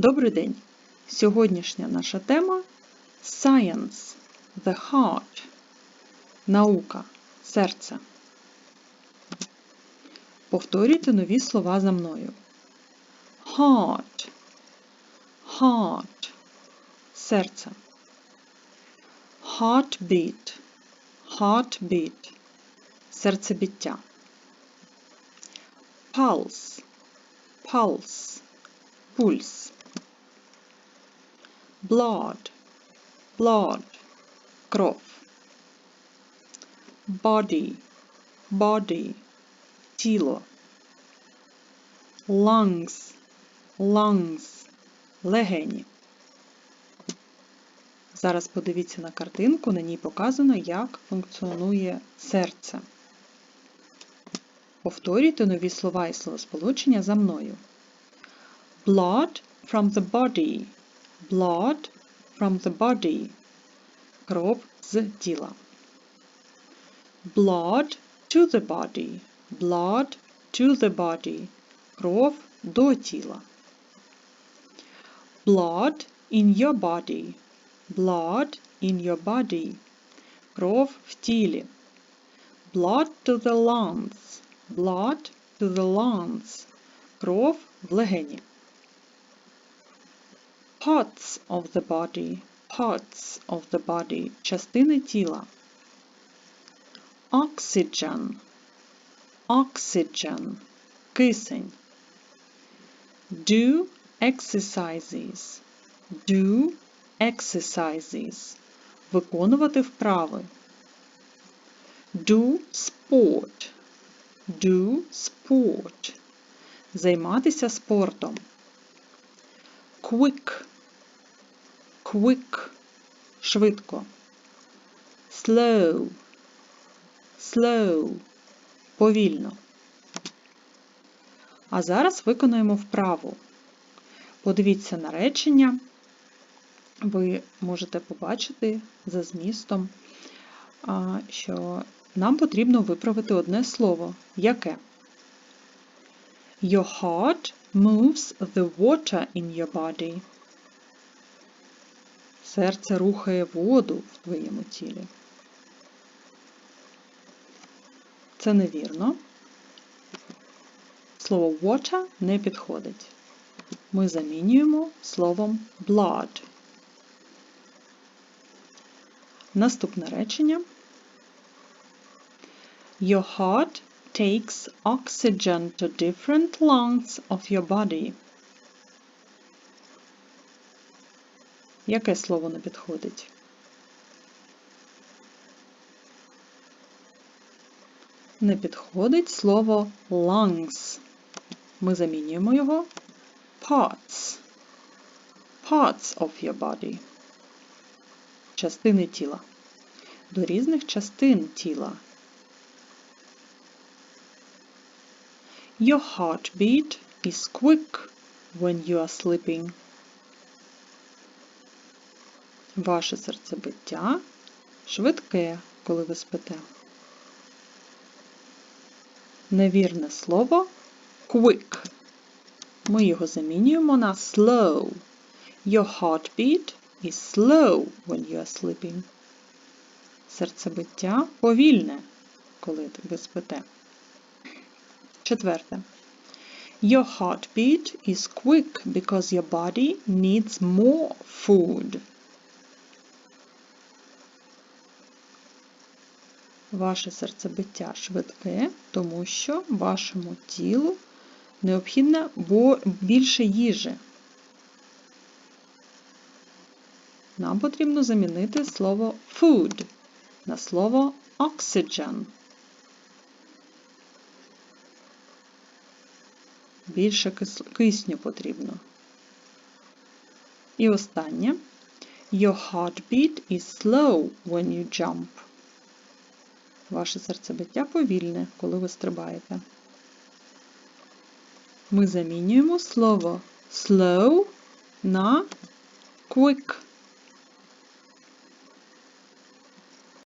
Добрий день! Сьогоднішня наша тема Science, the heart, наука, серце. Повторюйте нові слова за мною. Heart, heart, серце. Heartbeat, heartbeat, серцебіття. Pulse, pulse, пульс. Blood, blood, кров. Body, body, тіло. Lungs, lungs, легені. Зараз подивіться на картинку, на ній показано, як функціонує серце. Повторюйте нові слова і словосполучення за мною. Blood from the body. Blood from the body. Кров з тіла. Blood to the body. Blood to the body. Кров до тіла. Blood in your body. Blood in your body. Кров в тілі. Blood to the lungs. Blood to the lungs. Кров в легені. Parts of the body. Parts of the body. Частини тіла. Oxygen. Oxygen. Кисень. Do exercises. Do exercises. Виконувати вправи. Do sport. Do sport. Займатися спортом. Quick. Quick. Швидко. Slow. Slow. Повільно. А зараз виконуємо вправу. Подивіться на речення. Ви можете побачити за змістом, що нам потрібно виправити одне слово. Яке? Your heart moves the water in your body. Серце рухає воду в твоєму тілі. Це невірно. Слово water не підходить. Ми замінюємо словом blood. Наступне речення. Your heart takes oxygen to different lungs of your body. Яке слово не підходить? Не підходить слово lungs. Ми замінюємо його parts. Parts of your body. Частини тіла. До різних частин тіла. Your heartbeat is quick when you are sleeping. Ваше серцебиття швидке, коли ви спите. Невірне слово quick. Ми його замінюємо на slow. Your heartbeat is slow when you are sleeping. Серцебиття повільне, коли ви спите. Четверте. Your heartbeat is quick because your body needs more food. Ваше серцебиття швидке, тому що вашому тілу необхідно більше їжі. Нам потрібно замінити слово food на слово oxygen. Більше кисню потрібно. І останнє. Your heartbeat is slow when you jump. Ваше серцебиття повільне, коли ви стрибаєте. Ми замінюємо слово slow на quick.